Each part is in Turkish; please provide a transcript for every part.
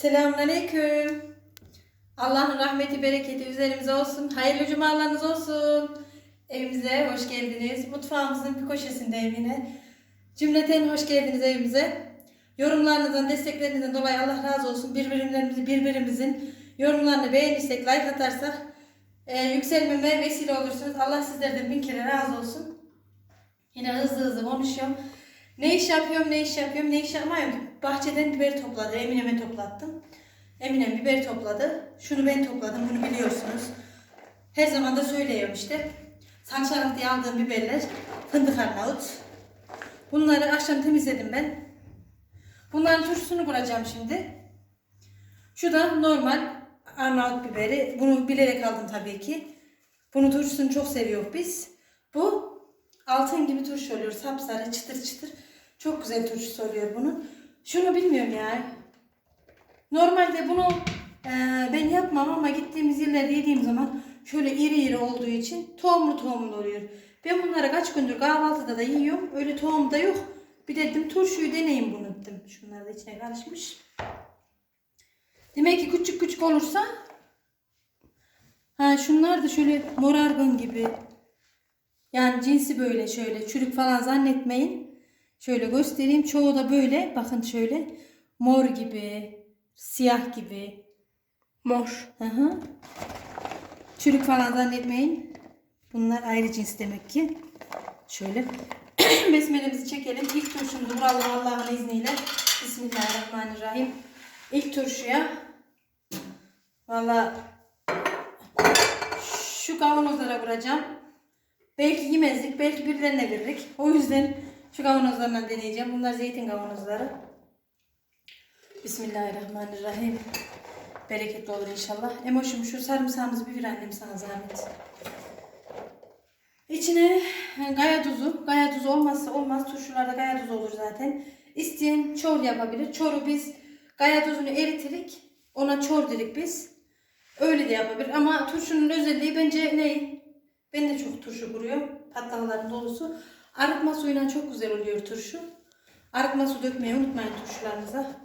Selamünaleyküm. Allah'ın rahmeti, bereketi üzerimize olsun. Hayırlı cumalarınız olsun. Evimize hoş geldiniz. Mutfağımızın bir köşesindeyim yine. Cümleten hoş geldiniz evimize. Yorumlarınızdan, desteklerinizden dolayı Allah razı olsun. Birbirimizi, birbirimizin yorumlarını beğenirsek, like atarsak e, yükselmeme vesile olursunuz. Allah sizlerden bin kere razı olsun. Yine hızlı hızlı konuşuyorum. Ne iş yapıyorum, ne iş yapıyorum, ne iş yapmıyorum. Bahçeden biber topladı, Emine'me toplattım. Eminem biber topladı. Şunu ben topladım, bunu biliyorsunuz. Her zaman da söylüyorum işte. Sançarak diye aldığım biberler, fındık arnavut. Bunları akşam temizledim ben. Bunların turşusunu kuracağım şimdi. Şu da normal Arnavut biberi. Bunu bilerek aldım tabii ki. Bunun turşusunu çok seviyoruz biz. Bu altın gibi turşu oluyor. Sapsarı, çıtır çıtır. Çok güzel turşusu oluyor bunun. Şunu bilmiyorum ya. Normalde bunu e, ben yapmam ama gittiğimiz yerlerde yediğim zaman şöyle iri iri olduğu için tohumlu tohumlu oluyor. Ben bunları kaç gündür kahvaltıda da yiyorum. Öyle tohum da yok. Bir dedim turşuyu deneyim bunu dedim. Şunlar da içine karışmış. Demek ki küçük küçük olursa ha şunlar da şöyle morargın gibi. Yani cinsi böyle şöyle çürük falan zannetmeyin. Şöyle göstereyim. Çoğu da böyle. Bakın şöyle mor gibi, siyah gibi. Mor. Hı hı. Çürük falan zannetmeyin. Bunlar ayrı cins demek ki. Şöyle besmelemizi çekelim. İlk turşumuzu vuralım Allah'ın izniyle. Bismillahirrahmanirrahim. İlk turşuya valla şu kavanozlara vuracağım. Belki yemezdik, belki birilerine veririk. O yüzden şu kavanozlardan deneyeceğim. Bunlar zeytin kavanozları. Bismillahirrahmanirrahim. Bereketli olur inşallah. Emoşum şu sarımsağımızı bir annem sana zahmet. İçine gaya tuzu. Gaya tuzu olmazsa olmaz. Turşularda gaya tuzu olur zaten. İsteyen çor yapabilir. Çoru biz gaya tuzunu eritirik. Ona çor dedik biz. Öyle de yapabilir. Ama turşunun özelliği bence ne? Ben de çok turşu kuruyorum. Patlaların dolusu. Arıtma suyuyla çok güzel oluyor turşu. Arıtma su dökmeyi unutmayın turşularınıza.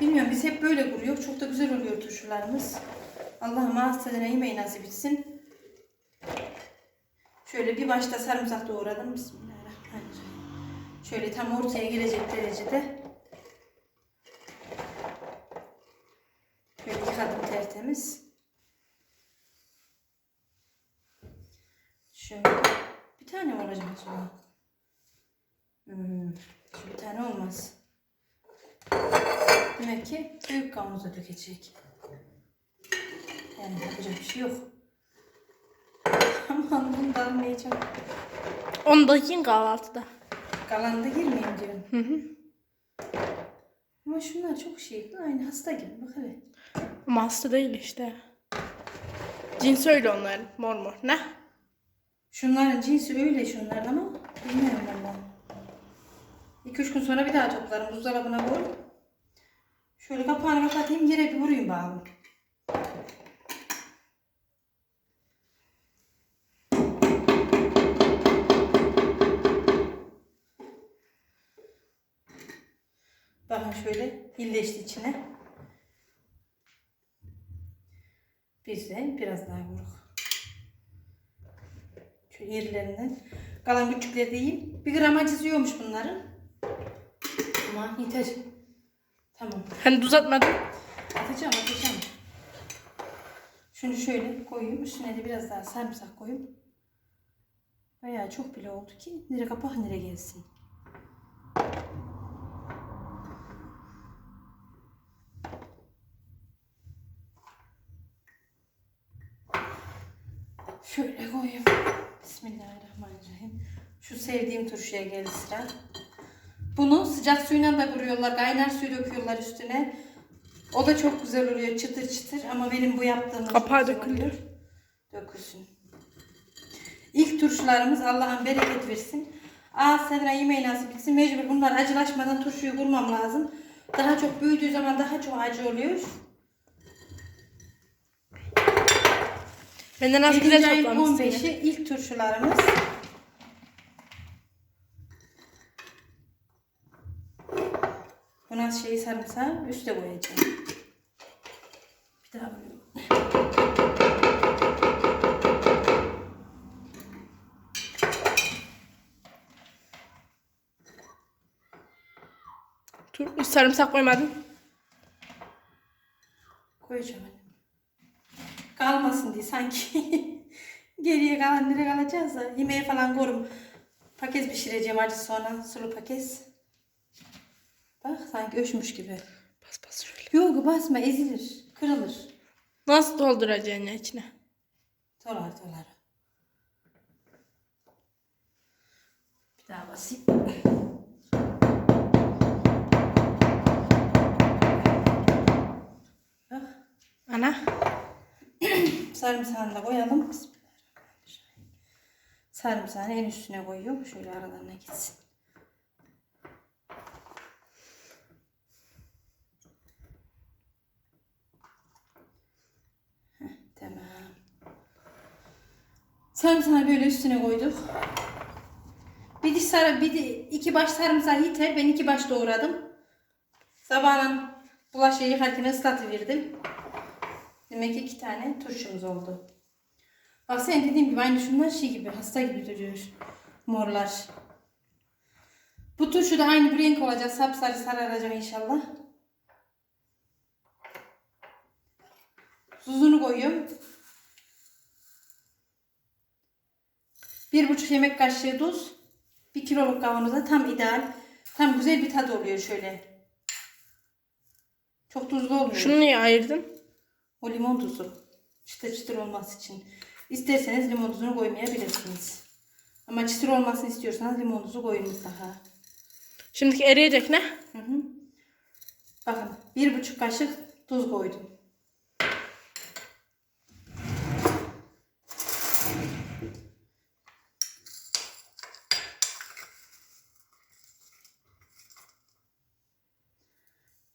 Bilmiyorum biz hep böyle kuruyor. Çok da güzel oluyor turşularımız. Allah'ım tadına yemeği nasip etsin. Şöyle bir başta sarımsak doğradım. Bismillahirrahmanirrahim. Şöyle tam ortaya gelecek derecede. Şöyle yıkadım tertemiz. Şöyle tane mi olacak acaba? Hmm, şu bir tane olmaz. Demek ki büyük kavanoza dökecek. Yani yapacak bir şey yok. Aman bunu da almayacağım. Onu da yiyin kahvaltıda. Kalan da girmeyeyim diyorum. Hı hı. Ama şunlar çok şey. Aynı hasta gibi. Bak hele. Ama hasta değil işte. Cins öyle onların. Mor mor. Ne? Şunların cinsi öyle şunların ama bilmiyorum valla. 2-3 gün sonra bir daha toplarım. Buzdolabına koy. Şöyle kapağını kapatayım. Yere bir vurayım bağlı. Bakın şöyle hilleşti içine. Bizden biraz daha vuruk. Şu yerlerinden. Kalan küçükleri de yiyeyim. Bir gram acızıyormuş bunların. Ama yeter. Tamam. Hani tuz atmadın. Atacağım atacağım. Şunu şöyle koyayım. Üstüne de biraz daha sarımsak koyayım. Bayağı çok bile oldu ki. Nere kapak nere gelsin. Şöyle koyayım. Bismillahirrahmanirrahim. Şu sevdiğim turşuya geldi sıra. Bunu sıcak suyla da vuruyorlar. Kaynar suyu döküyorlar üstüne. O da çok güzel oluyor. Çıtır çıtır. Ama benim bu yaptığım Kapağı oluyor. Dökülsün. İlk turşularımız Allah'ın bereket versin. Aa Sedra yemeği nasip etsin. Mecbur bunlar acılaşmadan turşuyu kurmam lazım. Daha çok büyüdüğü zaman daha çok acı oluyor. Benden az 7. güzel ayın toplamışsın. 15'i ilk turşularımız. Buna şeyi sarımsağı üste koyacağım. Bir daha böyle. Tur sarımsak koymadın. Koyacağım. Kalmasın diye sanki. Geriye kalan nereye kalacağız da. Yemeğe falan korum. Paket pişireceğim acı sonra. Sulu paket. Bak sanki öşmüş gibi. Bas bas şöyle. Yok basma ezilir. Kırılır. Nasıl dolduracaksın içine? Dolar dolar. Bir daha basayım. Bak. Ana. Sarımsağını da koyalım. Sarımsağını en üstüne koyuyorum. Şöyle aralarına gitsin. Tamam. Sarımsağı böyle üstüne koyduk. Bir diş sarı, bir di- iki baş sarımsağı yeter. Ben iki baş doğradım. Sabahın bulaşığı yıkarken ıslatıverdim. Demek ki iki tane turşumuz oldu. Bak sen dediğim gibi aynı şunlar şey gibi hasta gibi duruyor. Morlar. Bu turşu da aynı bu renk olacak. Sapsarı sararacak inşallah. Tuzunu koyuyorum. Bir buçuk yemek kaşığı tuz. Bir kiloluk kavanoza tam ideal. Tam güzel bir tadı oluyor şöyle. Çok tuzlu olmuyor. Şunu niye ayırdın? O limon tuzu. Çıtır çıtır olması için. İsterseniz limon tuzunu koymayabilirsiniz. Ama çıtır olmasını istiyorsanız limon tuzu koyun mutlaka. Şimdiki eriyecek ne? Hı hı. Bakın bir buçuk kaşık tuz koydum.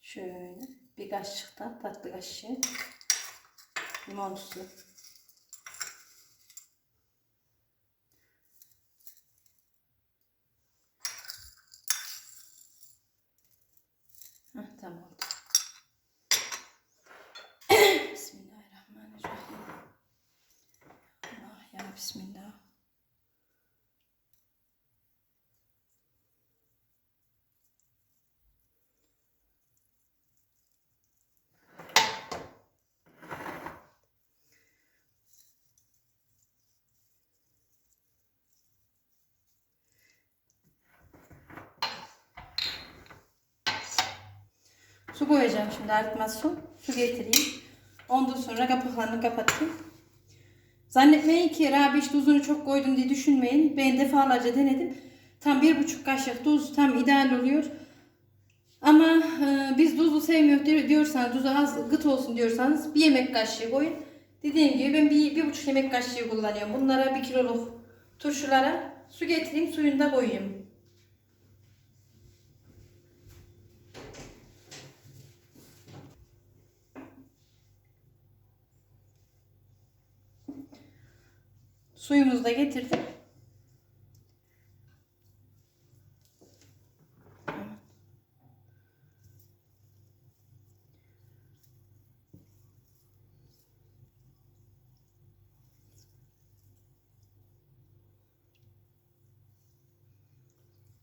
Şöyle bir kaşık da tatlı kaşığı limon tuzu. Heh, tamam oldu. Bismillahirrahmanirrahim. Allah ya Bismillah. Su koyacağım şimdi artmaz su. Su getireyim. Ondan sonra kapaklarını kapatayım. Zannetmeyin ki Rabiş tuzunu çok koydum diye düşünmeyin. Ben defalarca denedim. Tam bir buçuk kaşık tuz tam ideal oluyor. Ama e, biz tuzlu sevmiyoruz diyor- diyorsanız, tuzu az gıt olsun diyorsanız bir yemek kaşığı koyun. Dediğim gibi ben bir, bir buçuk yemek kaşığı kullanıyorum. Bunlara bir kiloluk turşulara su getireyim suyunu da koyayım. Suyumuzu da getirdim.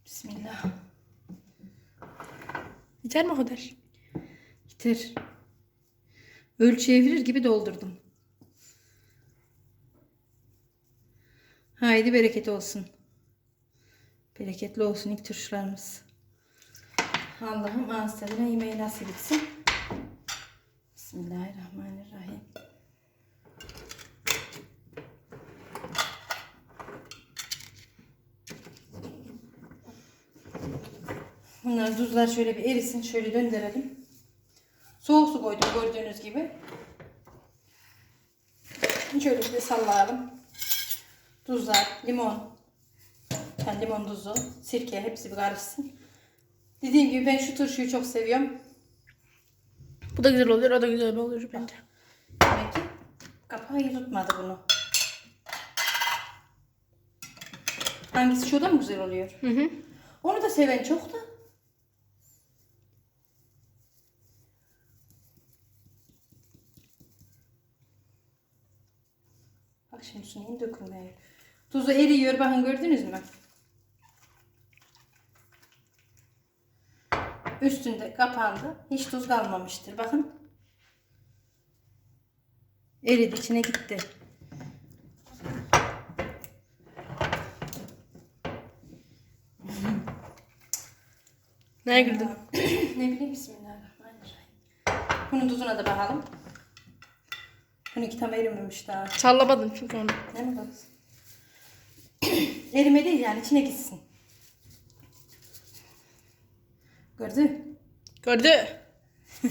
Bismillah. Yeter mi kadar? Yeter. Ölçüye verir gibi doldurdum. Haydi bereket olsun. Bereketli olsun ilk turşularımız. Allah'ım ağız tadına yemeği nasip etsin. Bismillahirrahmanirrahim. Bunlar tuzlar şöyle bir erisin. Şöyle döndürelim. Soğuk su koydum gördüğünüz gibi. Şöyle bir de sallayalım tuzlar, limon, yani limon tuzu, sirke hepsi bir karışsın. Dediğim gibi ben şu turşuyu çok seviyorum. Bu da güzel oluyor, o da güzel oluyor bence. Demek ki kapağı iyi tutmadı bunu. Hangisi şurada mı güzel oluyor? Hı hı. Onu da seven çok da. Bak şimdi suyun dökülmeye. Tuzu eriyor bakın gördünüz mü? Üstünde kapandı. Hiç tuz kalmamıştır. Bakın. Eridi içine gitti. Neye girdin? ne bileyim bismillahirrahmanirrahim. Bunun tuzuna da bakalım. Bununki tam erimemiş daha. Sallamadın çünkü onu. Ne mi kız? Erime değil yani içine gitsin. Gördün? Gördü.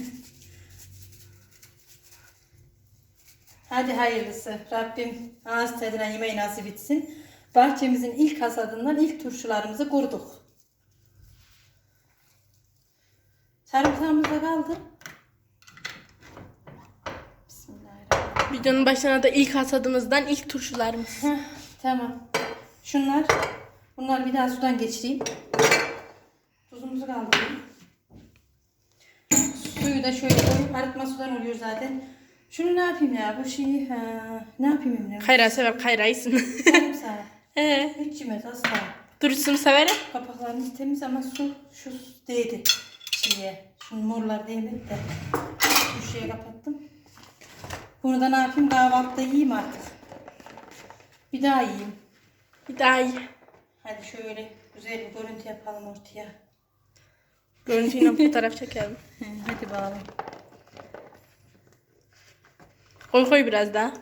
Hadi hayırlısı. Rabbim ağız tadına yemeği nasip etsin. Bahçemizin ilk hasadından ilk turşularımızı kurduk. Sarımsağımız da kaldı. Bismillahirrahmanirrahim. Videonun başına da ilk hasadımızdan ilk turşularımız. Heh, tamam. Şunlar, bunlar bir daha sudan geçireyim. Tuzumuzu kaldırayım. Suyu da şöyle koyayım. Arıtma sudan oluyor zaten. Şunu ne yapayım ya? Bu şeyi ha, ne yapayım Emine? Kayra sever Kayra iyisin. Sarımsağı. Hiç yemez asla. turşusunu severim. Kapaklarımız temiz ama su şu değdi şeye. Şunun morlar değmedi de. Şu şeye kapattım. Bunu da ne yapayım? Kahvaltıda yiyeyim artık. Bir daha yiyeyim. Bir daha iyi. Hadi şöyle güzel bir görüntü yapalım ortaya. Görüntüyle fotoğraf çekelim. Hadi bakalım. Koy koy biraz daha.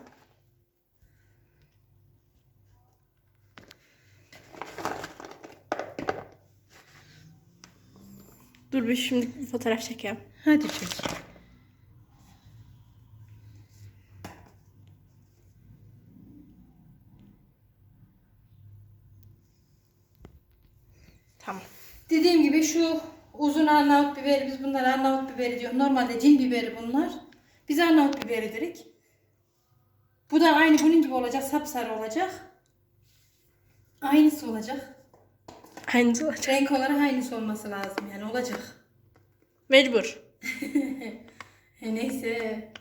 Dur bir şimdi bir fotoğraf çekeyim. Hadi çocuğum. Tamam. Dediğim gibi şu uzun Arnavut biberi biz bunlara Arnavut biberi diyor. Normalde cin biberi bunlar. Biz Arnavut biberi dedik. Bu da aynı bunun gibi olacak. Sapsarı olacak. Aynısı olacak. Aynısı olacak. Renk olarak aynısı olması lazım yani olacak. Mecbur. E, neyse.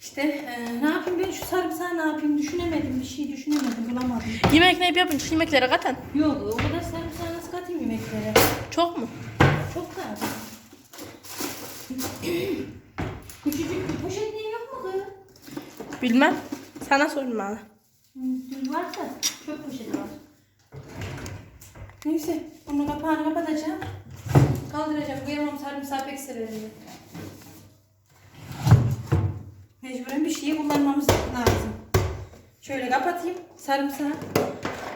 İşte e, ne yapayım ben şu sarımsağı ne yapayım düşünemedim bir şey düşünemedim bulamadım. Yemek ne yapın? Şu yemeklere katan. Yok o kadar sarımsağı nasıl katayım yemeklere? Çok mu? Çok da. Küçücük bir poşetliğin yok mu kız? Bilmem. Sana bana. Hı, Varsa çöp poşeti var. Neyse bunun kapağını kapatacağım. Kaldıracağım. Kıyamam sarımsağı pek severim. Mecburen bir şeyi kullanmamız lazım. Şöyle kapatayım sarımsağı.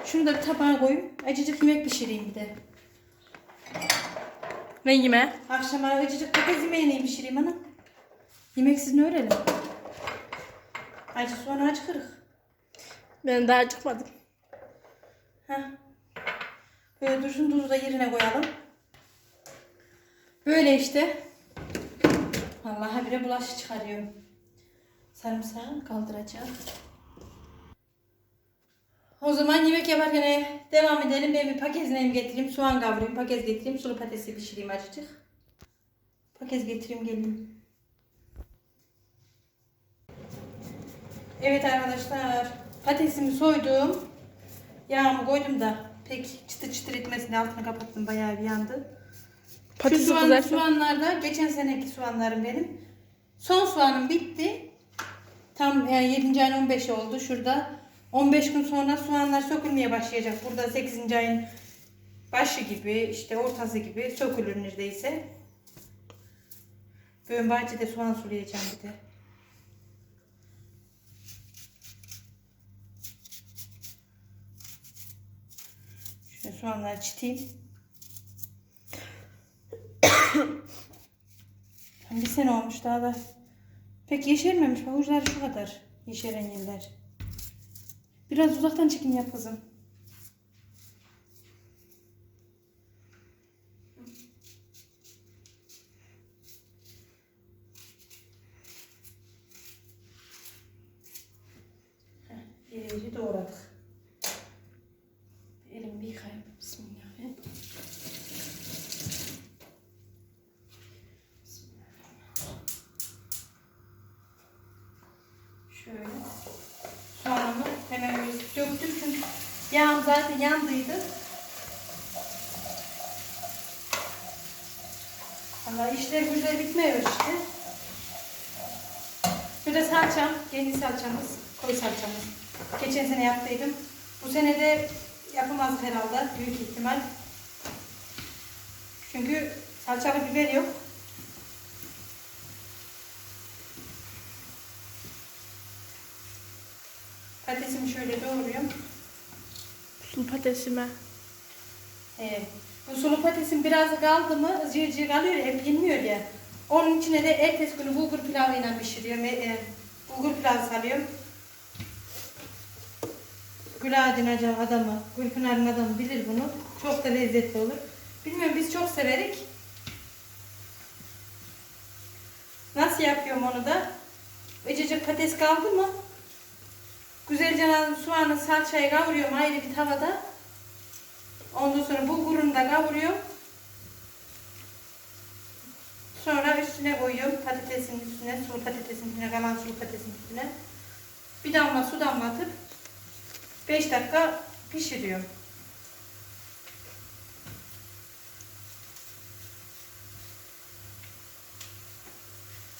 Şunu da bir tabağa koyayım. Acıcık yemek pişireyim bir de. Ne yeme? Akşama acıcık patates yemeğini pişireyim ana. Yemeksiz ne öğrenelim? Acı sonra acı kırık. Ben daha çıkmadım. Heh. Böyle dursun tuzu da yerine koyalım. Böyle işte. Vallahi bile bulaşı çıkarıyorum. Sarımsağı kaldıracağım. O zaman yemek yaparken devam edelim. Ben bir paketine getireyim. Soğan kavurayım. Paket getireyim. Sulu patatesi pişireyim azıcık. Paket getireyim geleyim. Evet arkadaşlar. Patatesimi soydum. Yağımı koydum da pek çıtır çıtır etmesin diye altını kapattım. Bayağı bir yandı. Patatesi Şu soğan, soğanlar da geçen seneki soğanlarım benim. Son soğanım bitti. Tam yani 7. ayın 15'i oldu şurada. 15 gün sonra soğanlar sökülmeye başlayacak. Burada 8. ayın başı gibi işte ortası gibi sökülür neredeyse. Böyle bahçede soğan sulayacağım bir de. Şöyle soğanları çiteyim. Bir sene olmuş daha da pek yeşermemiş. Bak şu kadar yeşeren yerler. Biraz uzaktan çekim yap kızım. İyice doğradık. Elimi bir yıkayayım. Bismillahirrahmanirrahim. Şöyle. Hemen döktüm çünkü yağım zaten yandıydı. Allah işler güzel bitmiyor işte. Bir de salçam, kendi salçamız, koy salçamız. Geçen sene yaptıydım. Bu sene de yapamaz herhalde büyük ihtimal. Çünkü salçalı biber yok. Patatesimi şöyle doğruyorum. Sulu patatesime. Ee, bu sulu patatesin biraz kaldı mı cır cır kalıyor ya, hep yenmiyor ya. Onun içine de ertesi günü bulgur pilavıyla pişiriyorum. E, e, bulgur pilavı salıyorum. Güladin Aca adamı, Gülpınar'ın adamı bilir bunu. Çok da lezzetli olur. Bilmiyorum biz çok severik. Nasıl yapıyorum onu da? Ececik patates kaldı mı? Güzelce soğanı salçayı kavuruyorum ayrı bir tavada. Ondan sonra bulgurunu da kavuruyorum. Sonra üstüne koyuyorum patatesin üstüne, sulu patatesin üstüne, kalan sulu patatesin üstüne. Bir damla su damlatıp 5 dakika pişiriyorum.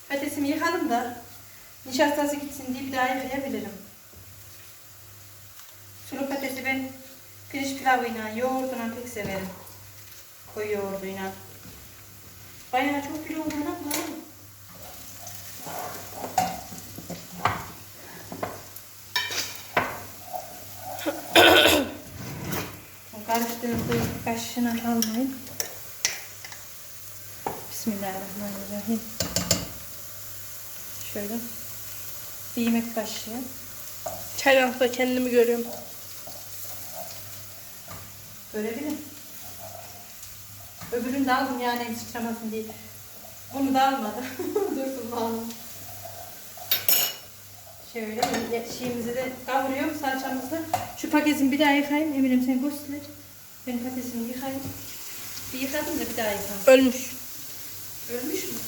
Patatesimi yıkadım da nişastası gitsin diye bir daha yıkayabilirim. Sulu patatesi ben pirinç pilavıyla, yoğurduyla pek severim. Koyu yoğurduyla. Bayağı çok kilo olduğuna bakma. Karıştırdığı kaşığına almayın. Bismillahirrahmanirrahim. Şöyle. Bir yemek kaşığı. Çaydanlıkta kendimi görüyorum. Görebilirim. Öbürünü de aldım yani sıçramasın diye. Bunu da almadım. Dursun aldım. Şöyle şeyimizi de kavuruyorum salçamızı. Şu paketini bir daha yıkayayım. Eminim sen göster. Ben patatesimi yıkayayım. Bir yıkadım da bir daha yıkayayım. Ölmüş. Ölmüş mü?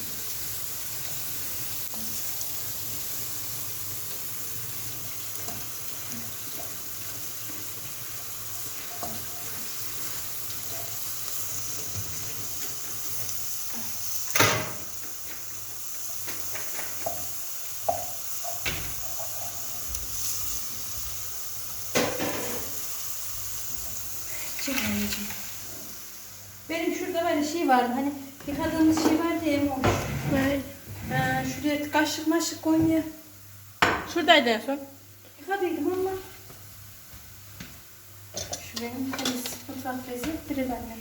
Çek anneciğim. Böyle şey vardı hani yıkadığımız şey vardı ya Emoş. Ne? Ee, şuraya kaşık maşık koymaya Şuradaydı en son. yıkadıydım ama. Şu benim temiz mutfak bezi birer annem.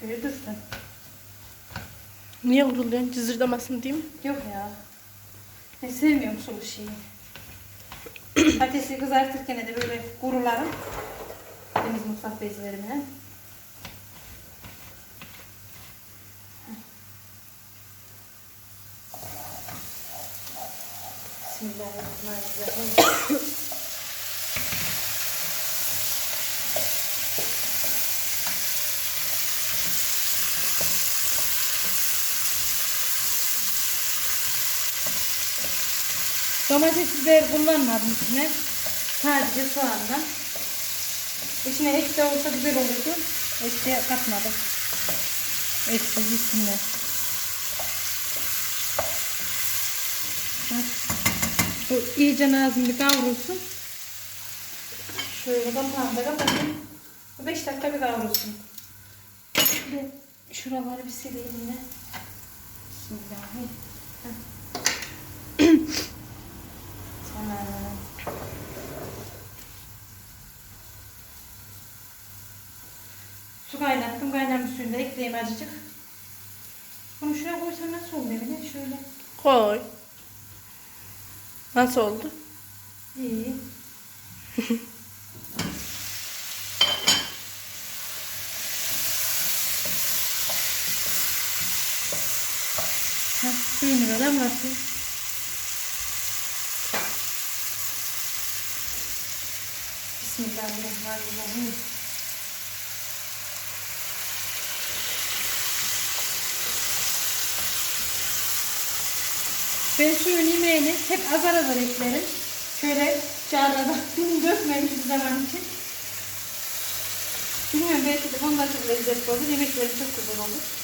Şöyle dursun. Niye vuruluyorsun? Cızırdamasın diyeyim. Yok ya. Ben sevmiyorum sulu şeyi. Patatesi kızartırken de böyle kurularım. Temiz mutfak bezlerimle. Bismillahirrahmanirrahim. Domates biber kullanmadım içine. Sadece soğanla. İçine et de olsa güzel olurdu. Et de katmadım. Etsiz içinde. Bu iyice ağzını kavrulsun. Şöyle kapağını da kapatayım. Bu 5 dakika bir kavrulsun. Şöyle şuraları bir sileyim yine. Bismillahirrahmanirrahim. Tamam. Su kaynattım. Kaynamış suyunu da ekleyeyim azıcık. Bunu şuraya koysam nasıl olur Emine? Şöyle. Koy. Nasıl oldu? İyi. Heh, suyunu da damlatayım. Bismillahirrahmanirrahim. Ben suyun yemeğini hep azar azar eklerim. Şöyle çağrıda dökmemiş bir zaman için. Bilmiyorum belki de ondan çok lezzetli olur. Yemekleri çok güzel olur.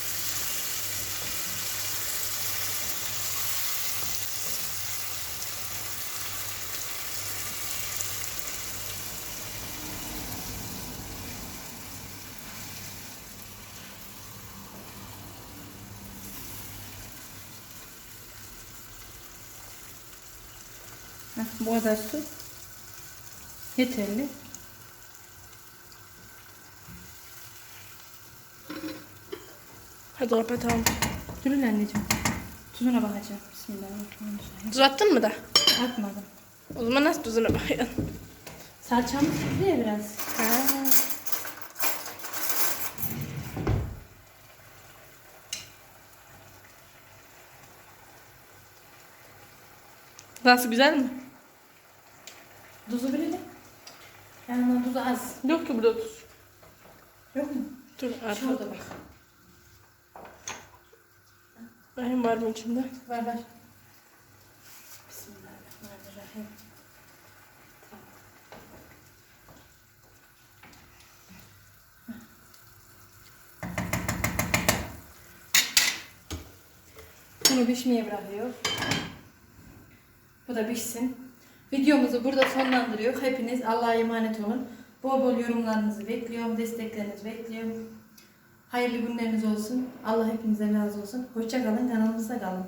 Heh, bu kadar su yeterli. Hadi kapatalım. Durun anneciğim. Tuzuna bakacağım. Bismillahirrahmanirrahim. Tuz attın mı da? Atmadım. O zaman nasıl tuzuna bakıyorsun? Salçamız tuzlu ya biraz. Ha. Nasıl güzel mi? Tuzu böyle. Yani tuzu az. Yok ki burada tuz. Yok mu? Dur. Şurada bak. Benim var mı içinde? Var var. Bismillahirrahmanirrahim. Bunu pişmeye bırakıyor. Bu da pişsin. Videomuzu burada sonlandırıyor. Hepiniz Allah'a emanet olun. Bol bol yorumlarınızı bekliyorum. Desteklerinizi bekliyorum. Hayırlı günleriniz olsun. Allah hepinize razı olsun. Hoşça kalın. Kanalımızda kalın.